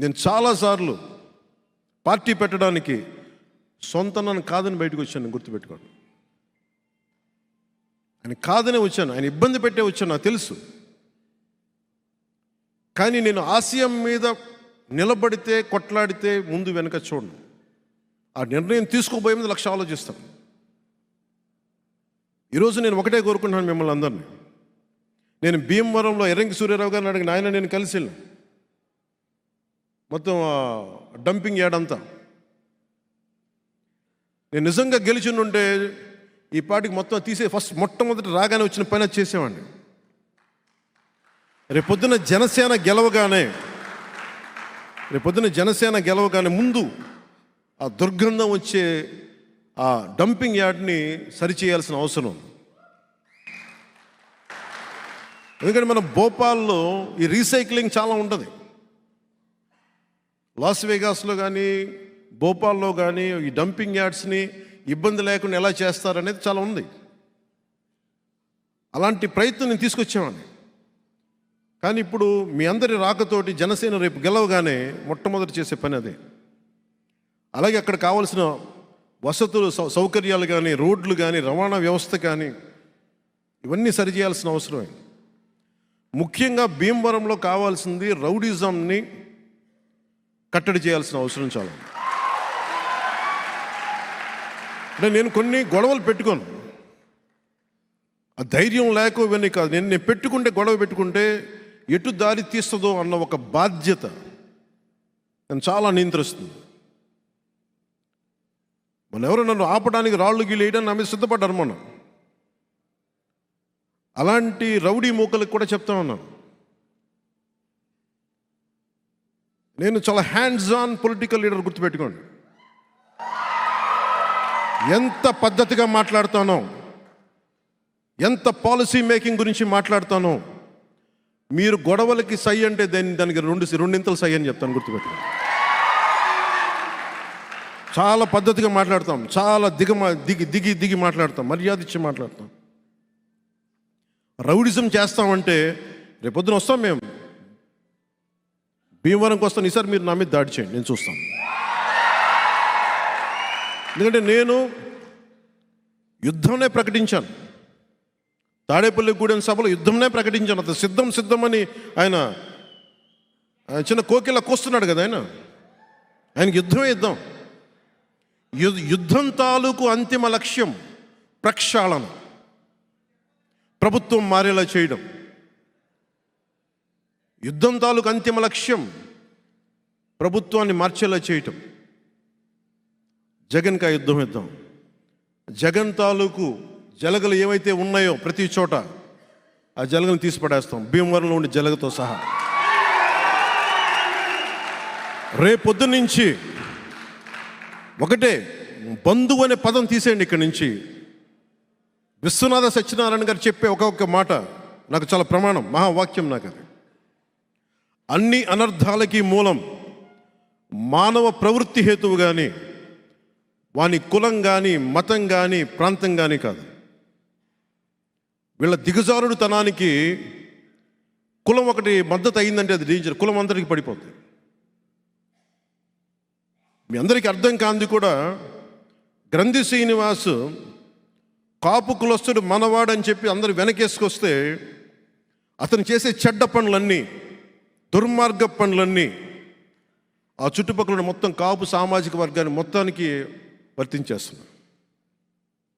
నేను చాలాసార్లు పార్టీ పెట్టడానికి సొంత నన్ను కాదని బయటకు వచ్చాను గుర్తుపెట్టుకోండి. ఆయన కాదనే వచ్చాను ఆయన ఇబ్బంది పెట్టే వచ్చాను నాకు తెలుసు. కానీ నేను ఆశయం మీద నిలబడితే కొట్లాడితే ముందు వెనక చూడను. ఆ నిర్ణయం తీసుకోబోయే మీద లక్ష ఆలోచిస్తాను. ఈరోజు నేను ఒకటే కోరుకుంటున్నాను మిమ్మల్ని అందరినీ. నేను భీమవరంలో ఎర్రంకి సూర్యరావు గారిని అడిగిన ఆయన నేను కలిసి వెళ్ళాను. మొత్తం డంపింగ్ యార్డ్ నేను నిజంగా గెలిచిండుంటే ఉంటే ఈ పాటికి మొత్తం తీసే ఫస్ట్ మొట్టమొదటి రాగానే వచ్చిన పని అది చేసేవాడిని. రేపొద్దున జనసేన గెలవగానే రేపొద్దున జనసేన గెలవగానే ముందు ఆ దుర్గంధం వచ్చే ఆ డంపింగ్ యార్డ్ని సరిచేయాల్సిన అవసరం ఉంది. ఎందుకంటే మన భోపాల్లో ఈ రీసైక్లింగ్ చాలా ఉంటుంది లాస్ వేగాస్లో కానీ భోపాల్లో కానీ ఈ డంపింగ్ యార్డ్స్ని ఇబ్బంది లేకుండా ఎలా చేస్తారనేది చాలా ఉంది. అలాంటి ప్రయత్నం నేను తీసుకొచ్చేవాడిని కానీ ఇప్పుడు మీ అందరి రాకతోటి జనసేన రేపు గెలవగానే మొట్టమొదటి చేసే పని అదే. అలాగే అక్కడ కావలసిన వసతులు సౌ సౌకర్యాలు కానీ రోడ్లు కానీ రవాణా వ్యవస్థ కానీ ఇవన్నీ సరిచేయాల్సిన అవసరమే. ముఖ్యంగా భీమవరంలో కావాల్సింది రౌడిజంని కట్టడి చేయాల్సిన అవసరం చాలా అంటే నేను కొన్ని గొడవలు పెట్టుకోను. ఆ ధైర్యం లేక ఇవన్నీ కాదు. నేను నేను పెట్టుకుంటే గొడవ పెట్టుకుంటే ఎటు దారి తీస్తుందో అన్న ఒక బాధ్యత నేను చాలా నియంత్రిస్తుంది. మన ఎవరు నన్ను ఆపడానికి రాళ్ళు గీలేయడానికి నా మీద సిద్ధపడ్డారు మొన్న. అలాంటి రౌడీ మూకలకు కూడా చెప్తా ఉన్నాను. నేను చాలా హ్యాండ్స్ ఆన్ పొలిటికల్ లీడర్ గుర్తుపెట్టుకోండి. ఎంత పద్ధతిగా మాట్లాడతానో ఎంత పాలసీ మేకింగ్ గురించి మాట్లాడతానో మీరు గొడవలకి సై అంటే దాని దానికి రెండు రెండింతలు సై అని చెప్తాను గుర్తుపెట్టుకోండి. చాలా పద్ధతిగా మాట్లాడతాం చాలా దిగ దిగి దిగి దిగి మాట్లాడతాం మర్యాద ఇచ్చి మాట్లాడతాం. రౌడిజం చేస్తామంటే రేపొద్దున వస్తాం మేము. భీమవరంకి వస్తాను ఈసారి మీరు నా మీద దాడి చేయండి. నేను చూస్తాను. ఎందుకంటే నేను యుద్ధంనే ప్రకటించాను. తాడేపల్లి గూడెం సభలో యుద్ధంనే ప్రకటించాను. అతను సిద్ధం సిద్ధమని ఆయన ఆయన చిన్న కోకిల కోస్తున్నాడు కదా ఆయన. ఆయనకి యుద్ధమే యుద్ధం. యు- యుద్ధం తాలూకు అంతిమ లక్ష్యం ప్రక్షాళన. ప్రభుత్వం మారేలా చేయడం. యుద్ధం తాలూకు అంతిమ లక్ష్యం ప్రభుత్వాన్ని మార్చేలా చేయటం. జగన్కి ఆ యుద్ధం యుద్ధం. జగన్ తాలూకు జలగలు ఏవైతే ఉన్నాయో ప్రతి చోట ఆ జలగను తీసి పడేస్తాం భీమవరంలో ఉండే జలగతో సహా. రేపొద్దు నుంచి ఒకటే బంధువు అనే పదం తీసేయండి ఇక్కడి నుంచి. విశ్వనాథ సత్యనారాయణ గారు చెప్పే ఒక ఒక్క మాట నాకు చాలా ప్రమాణం మహావాక్యం నాకు అది. అన్ని అనర్థాలకి మూలం మానవ ప్రవృత్తి హేతువు కానీ వాని కులం కానీ మతం కానీ ప్రాంతం కానీ కాదు. వీళ్ళ దిగజారుడు తనానికి కులం ఒకటి మద్దతు అయిందంటే అది డేంజర్. కులం అందరికీ పడిపోతుంది మీ అందరికీ అర్థం కాంది కూడా గ్రంథి శ్రీనివాస్ కాపు కులస్తుడు మనవాడని చెప్పి అందరు వెనకేసుకొస్తే అతను చేసే చెడ్డ పనులన్నీ దుర్మార్గ పనులన్నీ ఆ చుట్టుపక్కల మొత్తం కాపు సామాజిక వర్గాన్ని మొత్తానికి వర్తించేస్తున్నారు